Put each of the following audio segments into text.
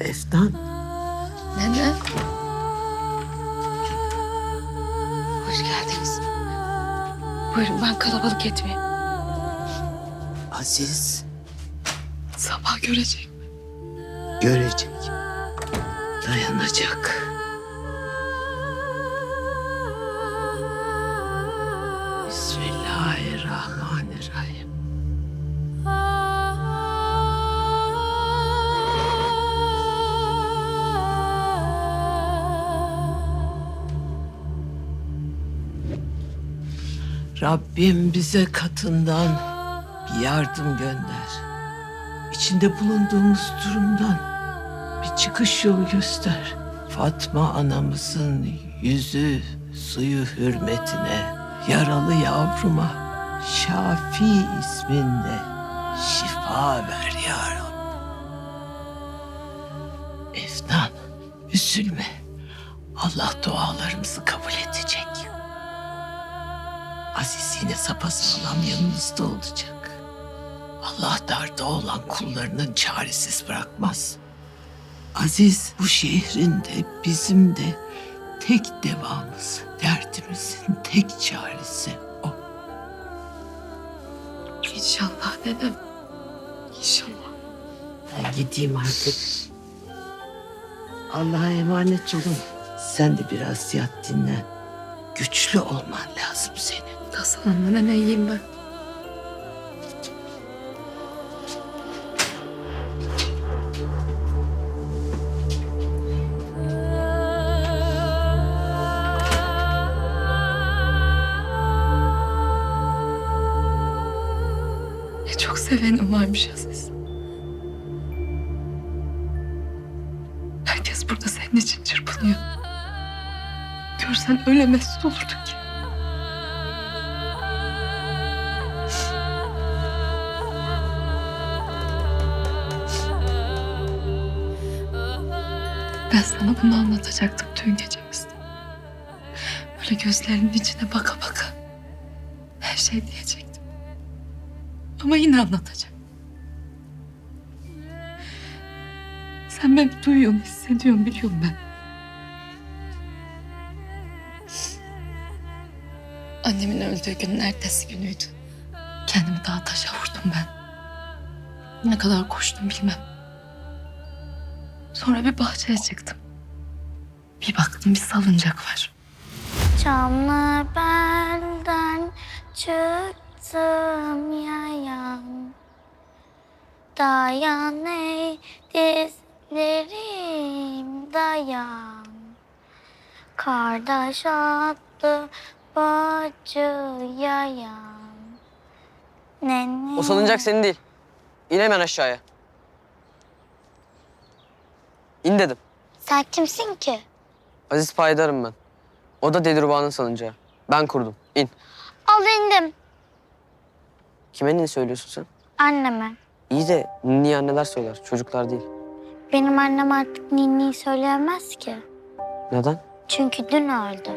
Efnan, Nene. Hoş geldiniz. Buyurun ben kalabalık etmeyeyim. Aziz Sabah görecek. görecek. Dayanacak. Rabbim bize katından bir yardım gönder. İçinde bulunduğumuz durumdan bir çıkış yolu göster. Fatma anamızın yüzü suyu hürmetine yaralı yavruma Şafi isminde şifa ver ya Rab. Efnan üzülme. Allah dualarımızı kabul edecek. Yine sapasağlam yanımızda olacak. Allah darda olan kullarının çaresiz bırakmaz. Aziz bu şehrin de bizim de tek devamız, derdimizin tek çaresi o. İnşallah nenem. İnşallah. Ben gideyim artık. Allah'a emanet olun. Sen de biraz yat dinlen. Güçlü olman lazım senin. Nasıl anne nene iyiyim ben. Ne çok sevenim varmış Aziz. Herkes burada senin için çırpınıyor. Görsen öyle mesut olurdun ki. Ben sana bunu anlatacaktım dün gecemizde. Böyle gözlerinin içine baka baka. Her şey diyecektim. Ama yine anlatacağım. Sen beni duyuyorsun, hissediyorsun, biliyorum ben. Annemin öldüğü günün ertesi günüydü. Kendimi dağa taşa vurdum ben. Ne kadar koştum bilmem. Sonra bir bahçeye çıktım. Bir baktım bir salıncak var. Camlı belden çıktım yayan Dayan ey dizlerim dayan Kardeş attı bacı yayan Nene O salıncak senin değil. İn hemen aşağıya. İn dedim. Sen kimsin ki? Aziz Paydar'ım ben. O da Dilruba'nın salıncağı. Ben kurdum. İn. Al indim Kime ninni söylüyorsun sen? anneme İyi de ninni anneler söyler. Çocuklar değil. Benim annem artık ninni söyleyemez ki Neden? Çünkü dün öldü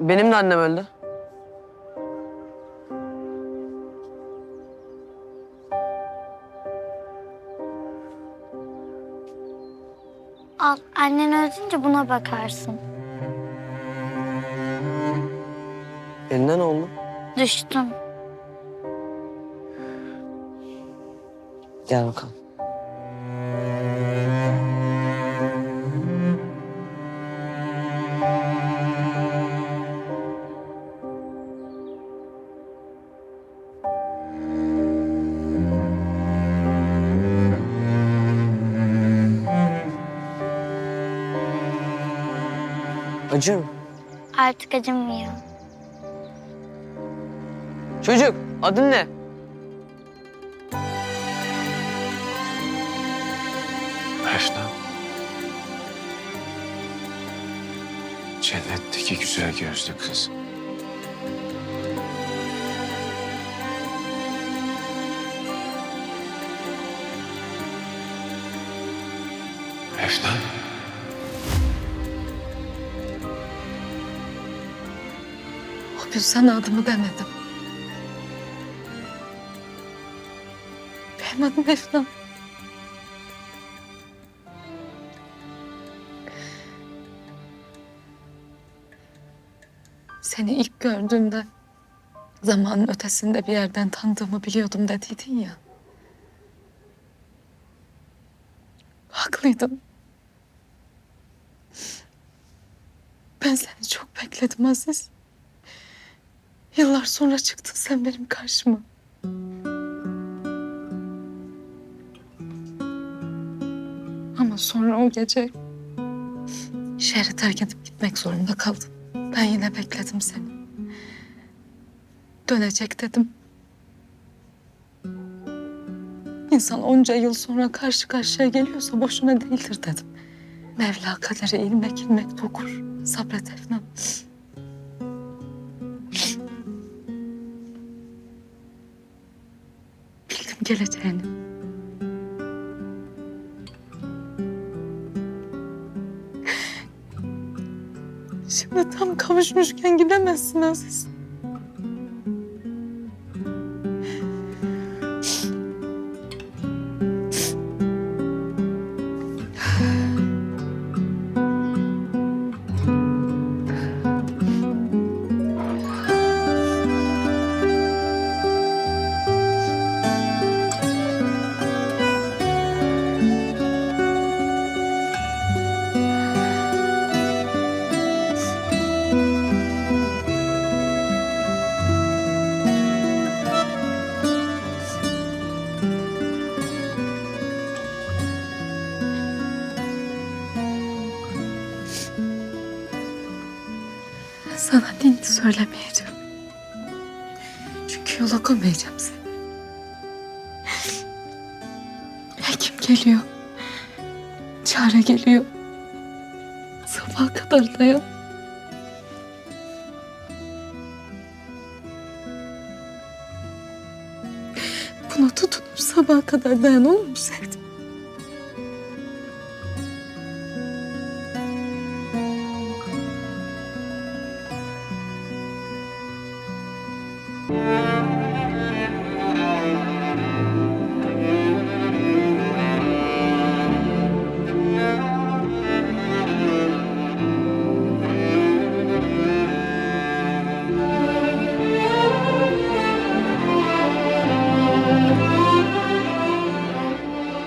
Benim de annem öldü. Annen öldünce buna bakarsın Eline ne oldu? Düştüm. Gel bakalım. Acıyor mu? Artık acımıyor. Çocuk adın ne? Efnan. Cennetteki güzel gözlü kız. O gün sana adımı demedim. Benim adım Efnan. Seni ilk gördüğümde zamanın ötesinde bir yerden tanıdığımı biliyordum dediydin ya. Haklıydın. Ben seni çok bekledim Aziz. Yıllar sonra çıktın sen benim karşıma. Ama sonra o gece şehri terk edip gitmek zorunda kaldım. Ben yine bekledim seni. Dönecek dedim. İnsan onca yıl sonra karşı karşıya geliyorsa boşuna değildir dedim. Mevla kadere ilmek ilmek dokur. Sabret Efnan. Bildim geleceğini. Şimdi tam kavuşmuşken gidemezsin Aziz. Sana ninni söylemeyeceğim. Çünkü yola koymayacağım seni. Hekim geliyor. Çare geliyor. Sabaha kadar dayan. Buna tutunup sabaha kadar dayan olur mu sevdim?